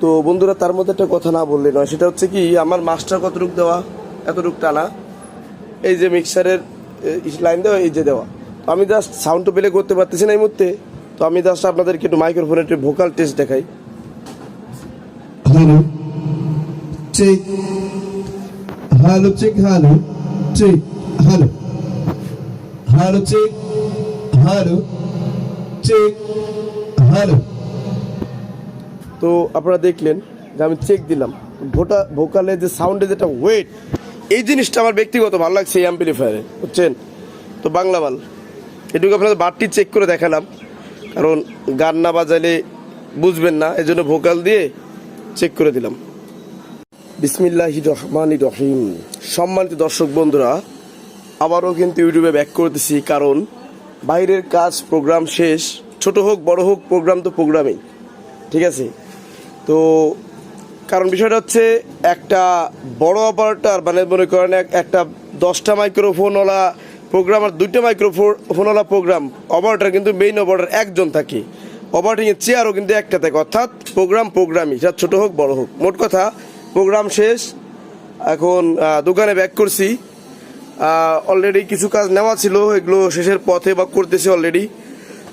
তো বন্ধুরা তার মধ্যে একটা কথা না বললে নয় সেটা হচ্ছে কি আমার মাস্টার কতটুক দেওয়া এতটুক টানা এই যে মিক্সারের লাইন দেওয়া এই যে দেওয়া তো আমি জাস্ট সাউন্ড পেলে করতে পারতেছি না এই মুহূর্তে তো আমি জাস্ট আপনাদেরকে একটু মাইক্রোফোনের একটু ভোকাল টেস্ট দেখাই Hallo. Check. Hallo, check, hallo. Check. Hallo. Hallo, check. Hallo. Check. Hallo. তো আপনারা দেখলেন যে আমি চেক দিলাম। ভোটা ভোকালে যে সাউন্ডে যেটা ওয়েট এই জিনিসটা আমার ব্যক্তিগত ভালো লাগছে এই অ্যাম্পলিফায়ারে বুঝছেন? তো বাংলা মাল। এটুকু আপনাদের বারটি চেক করে দেখালাম। কারণ গান না বাজালে বুঝবেন না এই জন্য ভোকাল দিয়ে চেক করে দিলাম। বিসমিল্লাহি রহমান রহিম। সম্মানিত দর্শক বন্ধুরা, আবারও কিন্তু ইউটিউবে ব্যাক করতেছি, কারণ বাইরের কাজ প্রোগ্রাম শেষ, ছোট হোক, বড় হোক প্রোগ্রাম তো প্রোগ্রামই ঠিক আছে? তো কারণ বিষয়টা হচ্ছে একটা বড় অপারেটর মানে মনে করেন একটা দশটা মাইক্রোফোনওয়ালা প্রোগ্রাম আর দুইটা মাইক্রোফোনওয়ালা প্রোগ্রাম অপারেটর কিন্তু মেইন অপারেটর একজন থাকে। অপারেটিংয়ের চেয়ারও কিন্তু একটা থাকে, অর্থাৎ প্রোগ্রাম প্রোগ্রামই সেটা ছোটো হোক, বড় হোক। মোট কথা প্রোগ্রাম শেষ, এখন দোকানে ব্যাক করছি। অলরেডি কিছু কাজ নেওয়া ছিল, এগুলো শেষের পথে বা করতেছি অলরেডি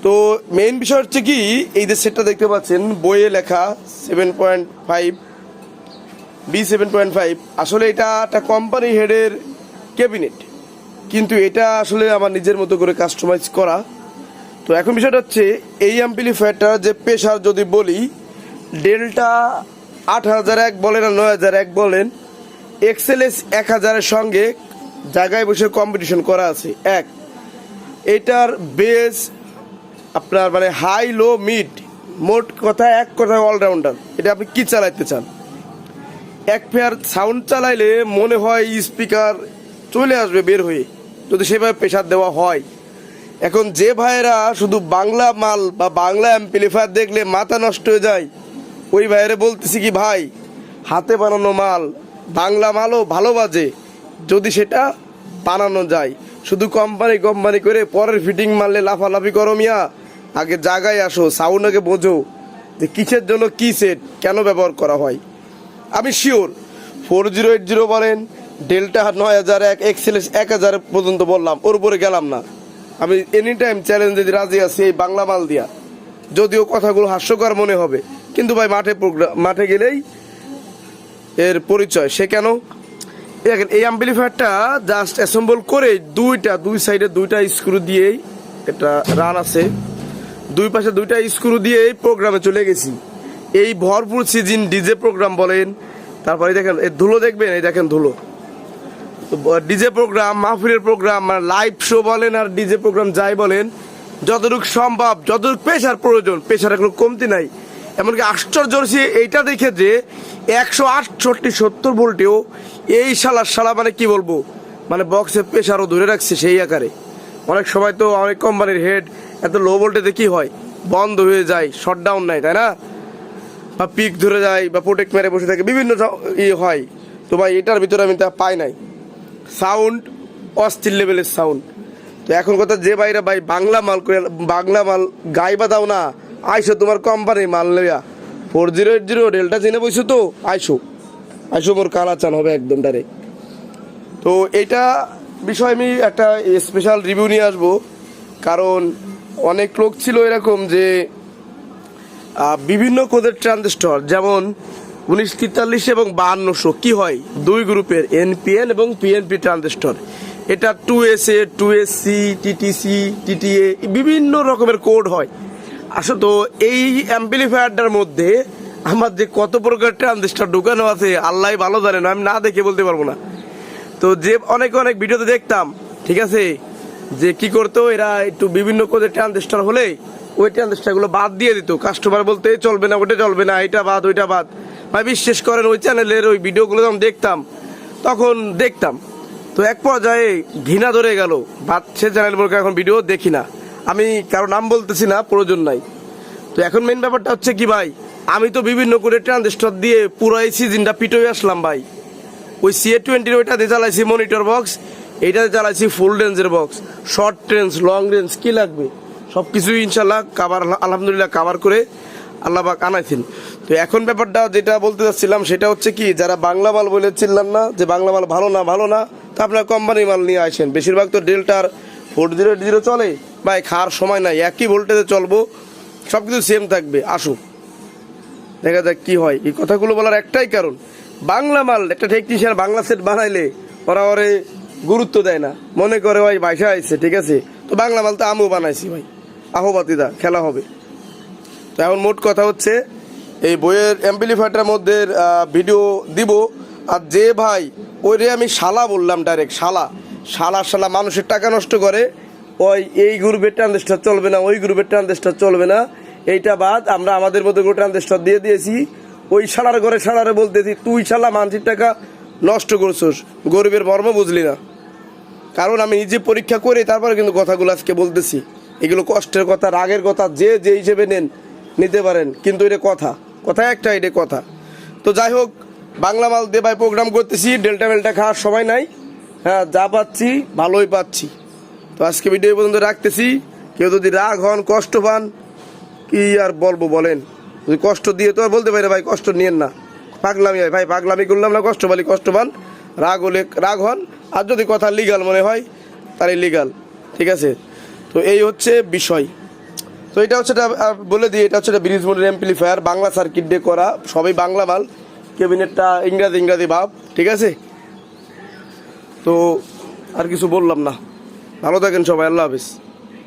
তো মেইন বিষয় হচ্ছে কি, এই যে সেটটা দেখতে পাচ্ছেন, বইয়ে লেখা seven point five B seven point five আসলে এটা একটা কোম্পানি হেডের ক্যাবিনেট কিন্তু এটা আসলে আমার নিজের মতো করে কাস্টমাইজ করা। তো এখন বিষয়টা হচ্ছে, এই অ্যাম্পলিফায়ারটার যে প্রেশার যদি বলি ডেল্টা আট হাজার এক বলেন আর নয় হাজার এক বলেন এক্সেলএস এক হাজারের সঙ্গে জায়গায় বসে কম্পিটিশন করা আছে। এক, এটার বেস আপনার মানে হাই লো মিড মোট কথা এক কথা অলরাউন্ডার এটা আপনি কি চালাইতে চান? এক পেয়ার সাউন্ড চালাইলে মনে হয় স্পিকার চলে আসবে বের হয়ে, যদি সেভাবে প্রেশার দেওয়া হয়। এখন যে ভাইয়েরা শুধু বাংলা মাল বা বাংলা অ্যাম্পলিফায়ার দেখলে মাথা নষ্ট হয়ে যায়, ওই ভাইয়েরা বলতেছি কি, ভাই, হাতে বানানো মাল, বাংলা মালও ভালো বাজে, যদি সেটা বানানো যায়। শুধু কোম্পানি কোম্পানি করে পরের ফিটিং মারলে লাফালাফি করো মিয়া। আগে জায়গায় আসো সাউন্ড আগে বোঝো, যে কিসের জন্য কি সেট কেন ব্যবহার করা হয়। আমি sure four zero eight zero বলেন ডেল্টা নয় হাজার এক এক্সেলেস এক হাজার পর্যন্ত বললাম, ওর উপরে গেলাম না। আমি এনি টাইম চ্যালেঞ্জ যদি রাজি আছি, এই বাংলা মাল দিয়া। যদিও কথাগুলো হাস্যকর মনে হবে, কিন্তু ভাই মাঠে প্রোগ্রাম মাঠে গেলেই এর পরিচয়। সে কেন? দেখেন, এই অ্যাম্পলিফায়ারটা জাস্ট অ্যাসেম্বল করে দুইটা, দুই সাইডে দুইটা স্ক্রু দিয়েই এটা রান আছে। দুই পাশে দুইটা স্ক্রু দিয়ে এই প্রোগ্রামে চলে গেছি। এই ভরপুর সিজন ডিজে প্রোগ্রাম বলেন, তারপরে দেখেন, এই ধুলো দেখবেন? এই দেখেন ধুলো। ডিজে প্রোগ্রাম মাহফিলের প্রোগ্রাম মানে লাইভ শো বলেন, আর ডিজে প্রোগ্রাম যাই বলেন, যতটুকু সম্ভব, যতটুকু পেশার প্রয়োজন, পেশার কোনো কমতি নাই। এমনকি আশ্চর্য এইটা দেখে যে একশো আটষট্টি সত্তর ভোল্টেও এই শালা শালা মানে কি বলব? মানে বক্সের পেশারও ধরে রাখছে সেই আকারে। অনেক সময় তো অনেক কোম্পানির হেড এত লো ভোল্টেজে কি হয়? বন্ধ হয়ে যায় শটডাউন নাই, তাই না? বা পিক ধরে যায়, বা প্রোটেক্ট মেরে বসে থাকে, বিভিন্ন ই হয়। তো ভাই, এটার ভিতরে আমি তা পাই নাই। সাউন্ড অস্থির লেভেলের সাউন্ড তো এখন কথা যে ভাইরা, ভাই, বাংলা মাল করে, বাংলা মাল গাইবা দাও না, আইসো তোমার কোম্পানি মাল লইয়া। Four zero eight zero delta চিনে বইছো তো? আইসো। আইসো মোর কালা চান হবে একদম ডারে তো এটা বিষয়ে আমি একটা স্পেশাল রিভিউ নিয়ে আসব। কারণ অনেক লোক ছিল এরকম যে বিভিন্ন কোদের ট্রানজিস্টর, যেমন উনিশ তেতাল্লিশ এবং বাহান্নশো কি হয়? দুই গ্রুপের এনপিএন এবং পিএনপি ট্রানজিস্টর। এটা two S A, two S C TTC TTA বিভিন্ন রকমের কোড হয়। আসলে তো, এই অ্যাম্পলিফায়ারটার মধ্যে আমার যে কত প্রকার ট্রানজিস্টর ঢুকানো আছে, আল্লাহ ভালো জানেন আমি না দেখে বলতে পারব না। তো যে অনেক অনেক ভিডিওতে দেখতাম, ঠিক আছে? যে কি করতো, এরা একটু বিভিন্ন কোদের ট্রানজিস্টার হলে ওই ট্রানজিস্টারগুলো বাদ দিয়ে দিত। কাস্টমার বলতে চলবে না, ওটা চলবে না, এটা বাদ, ওইটা বাদ। ভাই, বিশ্বাস করেন, ওই চ্যানেলের ওই ভিডিওগুলো যখন দেখতাম, তখন দেখতাম। তো এক পর্যায়ে ঘৃণা ধরে গেল। বাদ, সে চ্যানেল বলকে এখন ভিডিও দেখি না। আমি কারও নাম বলতেছি না, প্রয়োজন নাই। তো এখন মেন ব্যাপারটা হচ্ছে কি ভাই, আমি তো বিভিন্ন করে ট্রানজিস্টর দিয়ে পুরো এই সিজনটা পিটোই আসলাম ভাই। ওই সিএ টোয়েন্টির ওইটা দিয়ে চালাইছি মনিটর বক্স এইটাতে চালাইছি ফুল রেঞ্জের box short range long range কি লাগবে? সব কিছুই ইনশাল্লাহ কাবার আলহামদুলিল্লাহ কাভার করে আল্লাহ পাক আনাইছেন। তো এখন ব্যাপারটা যেটা বলতে চাচ্ছিলাম, সেটা হচ্ছে কি, যারা বাংলা মাল বলে বলেছিলাম না, যে বাংলা মাল ভালো না ভালো না, তা আপনার কোম্পানি মাল নিয়ে আসেন। বেশিরভাগ তো ডেল্টার ফোর জিরো জিরো চলে, ভাই খাওয়ার সময় নাই, একই ভোল্টেজে চলবো সব কিছু সেম থাকবে। আসুক দেখা যাক কি হয়। এই কথাগুলো বলার একটাই কারণ, বাংলা মাল, একটা টেকনিশিয়ান বাংলা সেট বানাইলে, ওরা ওরে গুরুত্ব দেয় না। মনে করে, ভাই ভাইসা আইছে, ঠিক আছে? তো বাংলা মাল তো আমিও বানাইছি, ভাই। আহবাতিদা, খেলা হবে। তো এখন মোট কথা হচ্ছে, এই বইয়ের অ্যাম্পলিফায়ারটার মধ্যে ভিডিও দিব। আর যে ভাই ওই রে আমি শালা বললাম ডাইরেক্ট শালা। শালা শালা, মানুষের টাকা নষ্ট করে। ওই, এই গ্রুপের ট্রানজিস্টার চলবে না, ওই গ্রুপের ট্রানজিস্টার চলবে না। এইটা বাদ, আমরা আমাদের মধ্যে কোনো ট্রানজিস্টার দিয়ে দিয়েছি। ওই শালার ঘরে শালারে বলতেছি, তুই শালা মানুষের টাকা নষ্ট করছোস। গরিবের মর্ম বুঝলি না। কারণ আমি নিজে পরীক্ষা করে তারপরে কিন্তু কথাগুলো আজকে বলতেছি। এগুলো কষ্টের কথা, রাগের কথা, যে যে হিসেবে নেন, নিতে পারেন। কিন্তু এটা কথা। কথা একটা, এটা কথা। তো যাই হোক, বাংলা মাল ভাই প্রোগ্রাম করতেছি ডেল্টা মেলটা খাওয়ার সময় নাই। হ্যাঁ যা পাচ্ছি, ভালোই পাচ্ছি। তো আজকে ভিডিও পর্যন্ত রাখতেছি। কেউ যদি রাগ হন, কষ্ট পান, কি আর বলব বলেন? যদি কষ্ট দিয়ে, তো আর বলতে পারি ভাই, কষ্ট নিয়েন না। পাগলামি হয়। ভাই, পাগলামি করলাম না, কষ্ট পালি, কষ্ট পান। রাগ হলে, রাগ হন আর যদি কথা লিগাল মনে হয়, তাহলে লিগাল ঠিক আছে? তো এই হচ্ছে বিষয়। তো এটা হচ্ছে বলে দিই, এটা হচ্ছে ব্রিজ মোডের এমপ্লিফায়ার বাংলা সার্কিট ডে করা, সবই বাংলা মাল কেবিনেটটা ইংরাজি ইংরাজি ভাব, ঠিক আছে? তো আর কিছু বললাম না। ভালো থাকেন সবাই, আল্লাহ হাফিজ।